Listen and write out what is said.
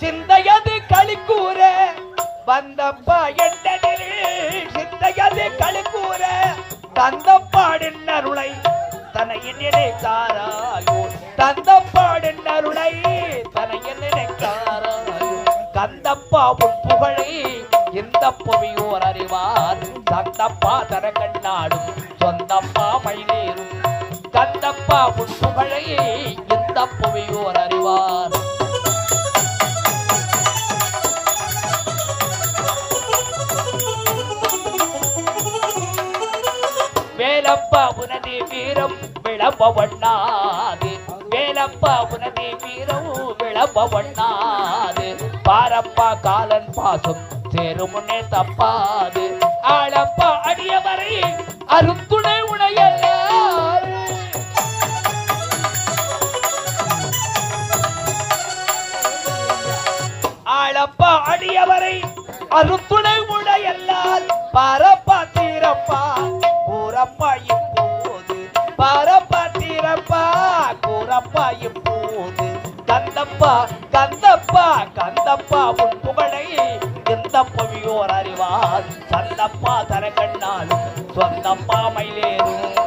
சிந்தையது களிக்கூற வந்தப்பா எண்டனில் சிந்தையது களிக்கூற தந்தப்பாடின் அருளை தனையின் நினைத்தாராயோ. தந்தப்பாடின் அருளை தனையின் நினைத்தாராயோ. கந்தப்பா உன் புகழை இந்த புவியோர் அறிவார். தந்தப்பா தர கண்ணாடும் சொந்தப்பா மயிலேறும். கந்தப்பா உன் புகழை இந்த புவியோர் அறிவார். வேலப்பா உனது வீரம் விளம்ப வண்ணாது. வேலப்பா உனது வீரம் விளம்பவண்ணாது பாரப்பா காலன் பாசம் சேருமுன்னே தப்பாது. ஆளப்பா அடியவரை அருந்துணை உடையல்லாறு ஆளப்பா அடியவரை அருந்துணை உடையல்லால் பார கந்தப்பா கந்தப்பா கந்தப்பா உன் புகழை எந்த பவியோர் அறிவார்? சந்தப்பா தர கண்ணாலும் சொந்தப்பா மயிலேறும்